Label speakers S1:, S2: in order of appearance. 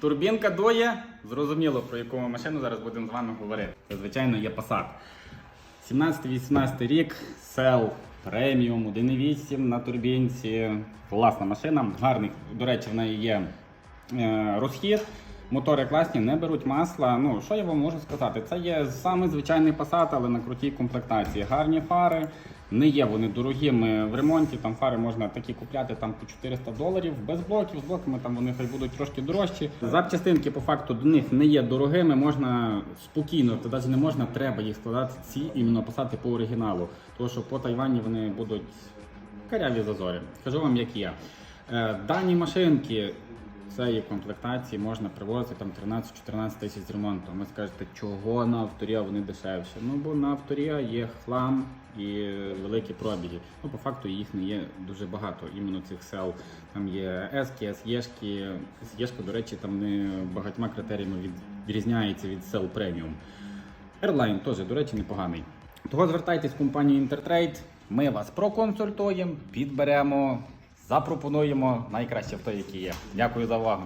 S1: Турбінка дує. Зрозуміло, про яку ми машину зараз будемо з вами говорити. Звичайно, є Passat. 17-18 рік, Cell преміум, 1.8 на турбінці. Класна машина, гарний, до речі, в неї є е, розхід. Мотори класні, не беруть масла. Ну, що я вам можу сказати? Це є саме звичайний Passat, але на крутій комплектації. Гарні фари, не є вони дорогими в ремонті. Там фари можна такі купляти там по 400 доларів, без блоків, з блоками там вони хай будуть трошки дорожчі. Запчастинки по факту до них не є дорогими, можна спокійно, то навіть не можна, треба їх складати ці іменно писати по оригіналу. Тому що по Тайвані вони будуть каряві зазори. Скажу вам, як є. Е, Дані машинки цієї комплектації можна привозити там 13-14 тисяч з ремонту. Ви скажете, чого на авторія вони дешевші? Ну бо на авторія є хлам і великі пробіги. Ну, по факту їх не є дуже багато. Іменно цих сел. Там є ески, СЄшки. СЄшка, до речі, там не багатьма критеріями відрізняється від сел преміум. Airline теж, до речі, непоганий. Того звертайтесь в компанію Intertrade, ми вас проконсультуємо, підберемо, запропонуємо найкраще в той, який є. Дякую за увагу.